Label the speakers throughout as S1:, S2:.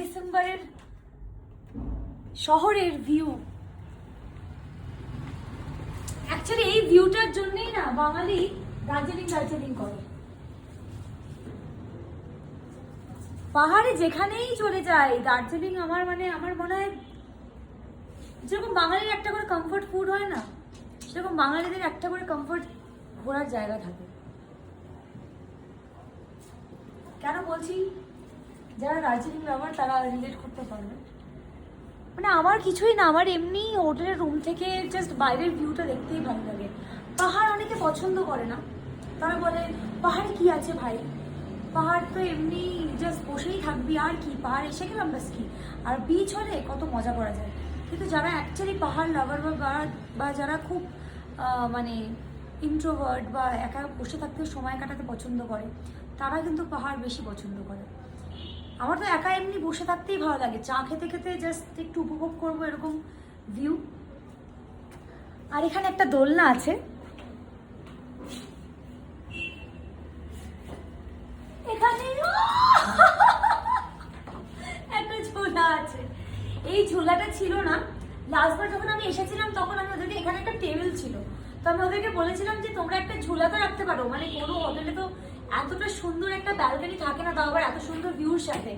S1: ডিসেম্বরের শহরের view actually এই ভিউটার জন্যই না বাঙালি দার্জিলিং দার্জিলিং করে। পাহাড়ে যেখানেই চলে যায়, দার্জিলিং আমার মানে আমার মনে হয় যেরকম বাঙালির একটা করে কমফোর্ট ফুড হয় না, সেরকম বাঙালিদের একটা করে কমফোর্ট ঘোরার জায়গা থাকে। কেন বলছি? যারা দার্জিলিং লাভার তারা রিলেট করতে পারবে। মানে আমার কিছুই না, আমার এমনি হোটেলের রুম থেকে জাস্ট বাইরের ভিউটা দেখতেই ভালো লাগে। পাহাড় অনেকে পছন্দ করে না। তারা বলে, পাহাড়ে কি আছে ভাই? পাহাড় তো এমনি জাস্ট বসেই থাকবি, আর কি? পাহাড় এসে গেলাম, ব্যাস কি? আর বিচ হলে কত মজা করা যায়। কিন্তু যারা অ্যাকচুয়ালি পাহাড় লাভার বা বা- যারা খুব মানে ইন্ট্রোভার্ট বা একা বসে থাকতে সময় কাটাতে পছন্দ করে, তারা কিন্তু পাহাড় বেশি পছন্দ করে। আমার তো একা এমনি বসে থাকতেই ভালো লাগে। চা খেতে খেতে জাস্ট একটু উপভোগ করব এরকম ভিউ আর এখানে একটা দোলনা আছে। এখানে একটা ঝোলা আছে। এই ঝোলাটা ছিল না। লাস্টবার যখন আমি এসেছিলাম, তখন আমি ওদেরকে এখানে একটা টেবিল ছিল। তো আমি ওদেরকে বলেছিলাম যে, তোমরা একটা ঝোলা তো রাখতে পারো। মানে কোনো হোটেলে তো এতটা সুন্দর একটা ব্যালকানি থাকে না তাও আবার এত সুন্দর ভিউর সাথে।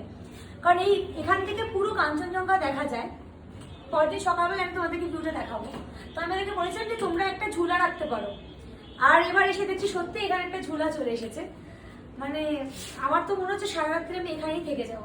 S1: কারণ এই এখান থেকে পুরো কাঞ্চনজঙ্ঘা দেখা যায়। পরের দিন সকালবেলা আমি তোমাদেরকে ভিউটা দেখাবো। তো আমি ওদেরকে বলেছিলাম যে তোমরা একটা ঝুলা রাখতে পারো। আর এবার এসে দেখছি সত্যি এখানে একটা ঝুলা চলে এসেছে। মানে আমার তো মনে হচ্ছে সারা রাত্রি আমি এখানেই থেকে যাব।